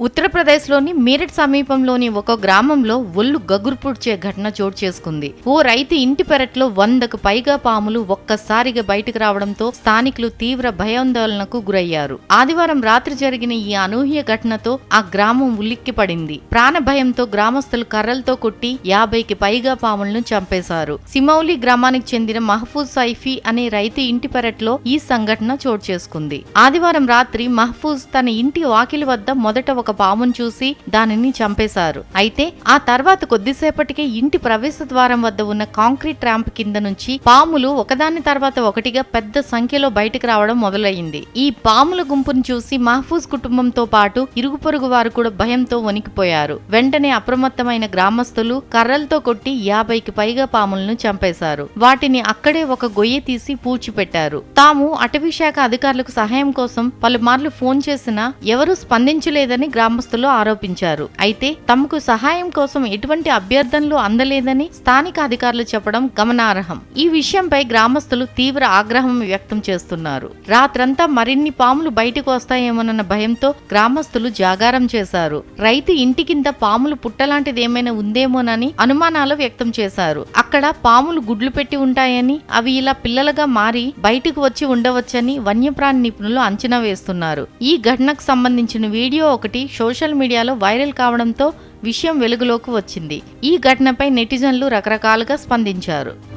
ఉత్తరప్రదేశ్లోని మీరట్ సమీపంలోని ఒక గ్రామంలో ఒళ్ళు గగురుపుడ్చే ఘటన చోటు చేసుకుంది. ఓ రైతు ఇంటి పెరట్లో వందకు పైగా పాములు ఒక్కసారిగా బయటకు రావడంతో స్థానికులు తీవ్ర భయాందోళనకు గురయ్యారు. ఆదివారం రాత్రి జరిగిన ఈ అనూహ్య ఘటనతో ఆ గ్రామం ఉలిక్కి పడింది ప్రాణ భయంతో గ్రామస్తులు కర్రలతో కొట్టి యాభైకి పైగా పాములను చంపేశారు. సిమౌలి గ్రామానికి చెందిన మహఫూజ్ సైఫీ అనే రైతు ఇంటి పెరట్లో ఈ సంఘటన చోటు చేసుకుంది. ఆదివారం రాత్రి మహఫూజ్ తన ఇంటి వాకిలి వద్ద మొదట ఒక పామును చూసి దానిని చంపేశారు. అయితే ఆ తర్వాత కొద్దిసేపటికే ఇంటి ప్రవేశ ద్వారం వద్ద ఉన్న కాంక్రీట్ ర్యాంప్ కింద నుంచి పాములు ఒకదాని తర్వాత ఒకటిగా పెద్ద సంఖ్యలో బయటకు రావడం మొదలయ్యింది. ఈ పాముల గుంపును చూసి మహఫూజ్ కుటుంబంతో పాటు ఇరుగు పొరుగు వారు కూడా భయంతో వణికిపోయారు. వెంటనే అప్రమత్తమైన గ్రామస్తులు కర్రలతో కొట్టి యాభైకి పైగా పాములను చంపేశారు. వాటిని అక్కడే ఒక గొయ్యి తీసి పూడ్చిపెట్టారు. తాము అటవీ శాఖ అధికారులకు సహాయం కోసం పలుమార్లు ఫోన్ చేసినా ఎవరూ స్పందించలేదని గ్రామస్తులు ఆరోపించారు. అయితే తమకు సహాయం కోసం ఎటువంటి అభ్యర్థనలు అందలేదని స్థానిక అధికారులు చెప్పడం గమనార్హం. ఈ విషయంపై గ్రామస్తులు తీవ్ర ఆగ్రహం వ్యక్తం చేస్తున్నారు. రాత్రంతా మరిన్ని పాములు బయటకు వస్తాయేమోనన్న భయంతో గ్రామస్తులు జాగారం చేశారు. రైతు ఇంటి కింద పాములు పుట్టలాంటిది ఏమైనా ఉందేమోనని అనుమానాలు వ్యక్తం చేశారు. అక్కడ పాములు గుడ్లు పెట్టి ఉంటాయని అవి ఇలా పిల్లలుగా మారి బయటకు వచ్చి ఉండవచ్చని వన్యప్రాణి నిపుణులు అంచనా వేస్తున్నారు. ఈ ఘటనకు సంబంధించిన వీడియో ఒకటి సోషల్ మీడియాలో వైరల్ కావడంతో విషయం వెలుగులోకి వచ్చింది. ఈ ఘటనపై నెటిజన్లు రకరకాలుగా స్పందించారు.